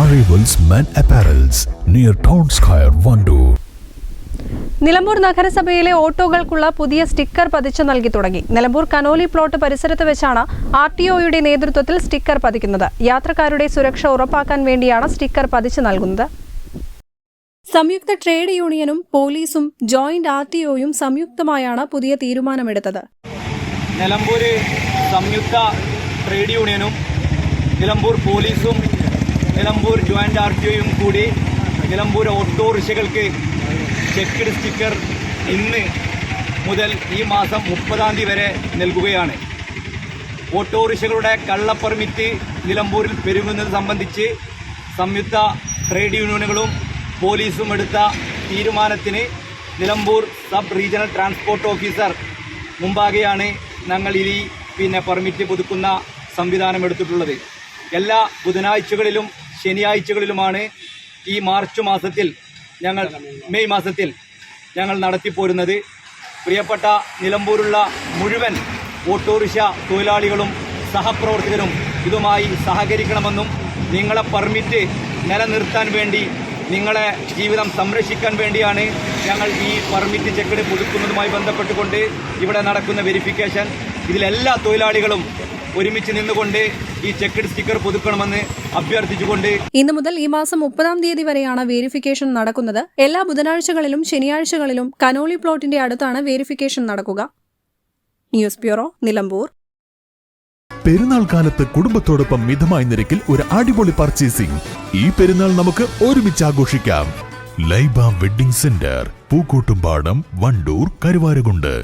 Men Apparels near Town Square, Vandoor. Nilambur നഗരസഭയിലെ ഓട്ടോകൾക്കുള്ള പുതിയ സ്റ്റിക്കർ പതിച്ചു നൽകി തുടങ്ങി. നിലമ്പൂർ കനോലി പ്ലോട്ട് പരിസരത്ത് വെച്ചാണ് ആർ ടി ഒയുടെ നേതൃത്വത്തിൽ സ്റ്റിക്കർ പതിക്കുന്നത്. യാത്രക്കാരുടെ സുരക്ഷ ഉറപ്പാക്കാൻ വേണ്ടിയാണ് സ്റ്റിക്കർ പതിച്ചു നൽകുന്നത്. സംയുക്ത ട്രേഡ് യൂണിയനും പോലീസും ജോയിന്റ് ആർ ടി ഒയും സംയുക്തമായാണ് പുതിയ തീരുമാനമെടുത്തത്. നിലമ്പൂർ സംയുക്ത ട്രേഡ് യൂണിയനും നിലമ്പൂർ പോലീസും ജോയിന്റ് ആർ ടി ഒയും കൂടി നിലമ്പൂർ ഓട്ടോറിക്ഷകൾക്ക് ചെക്ക്ഡ് സ്റ്റിക്കർ ഇന്ന് മുതൽ ഈ മാസം മുപ്പതാം തീയതി വരെ നൽകുകയാണ്. ഓട്ടോറിക്ഷകളുടെ കള്ള പെർമിറ്റ് നിലമ്പൂരിൽ പെരുകുന്നത് സംബന്ധിച്ച് സംയുക്ത ട്രേഡ് യൂണിയനുകളും പോലീസും എടുത്ത തീരുമാനത്തിന് Nilambur sub regional transport officer മുമ്പാകെയാണ് ഞങ്ങൾ ഇനി പിന്നെ പെർമിറ്റ് പുതുക്കുന്ന സംവിധാനം എടുത്തിട്ടുള്ളത്. എല്ലാ ബുധനാഴ്ചകളിലും ശനിയാഴ്ചകളിലുമാണ് ഈ മാർച്ച് മാസത്തിൽ ഞങ്ങൾ മെയ് മാസത്തിൽ ഞങ്ങൾ നടത്തിപ്പോരുന്നത്. പ്രിയപ്പെട്ട നിലമ്പൂരുള്ള മുഴുവൻ ഓട്ടോറിക്ഷ തൊഴിലാളികളും സഹപ്രവർത്തകരും ഇതുമായി സഹകരിക്കണമെന്നും നിങ്ങളെ പെർമിറ്റ് നിലനിർത്താൻ വേണ്ടി നിങ്ങളെ ജീവിതം സംരക്ഷിക്കാൻ വേണ്ടിയാണ് ഞങ്ങൾ ഈ പെർമിറ്റ് ചെക്കിട് പുതുക്കുന്നതുമായി ബന്ധപ്പെട്ടുകൊണ്ട് ഇവിടെ നടക്കുന്ന വെരിഫിക്കേഷൻ. ഇതിലെല്ലാ തൊഴിലാളികളും ഒരുമിച്ച് നിന്നുകൊണ്ട് ഈ ചെക്ക് സ്റ്റിക്കർ പുതുക്കണമെന്ന് അഭ്യർത്ഥിച്ചുകൊണ്ട് ഇന്നു മുതൽ ഈ മാസം മുപ്പതാം തീയതി വരെയാണ് വേരിഫിക്കേഷൻ നടക്കുന്നത്. എല്ലാ ബുധനാഴ്ചകളിലും ശനിയാഴ്ചകളിലും കനോളി പ്ലോട്ടിന്റെ അടുത്താണ് വേരിഫിക്കേഷൻ നടക്കുക. News bureau Nilambur. പെരുന്നാൾ കാലത്ത് കുടുംബത്തോടൊപ്പം മിതമായ നിരക്കിൽ ഒരു അടിപൊളി പർച്ചേസിംഗ് ഈ പെരുന്നാൾ നമുക്ക് ഒരുമിച്ച് ആഘോഷിക്കാം. Laiba wedding centre Pookkottumpadam Wandoor Karuvarakundu.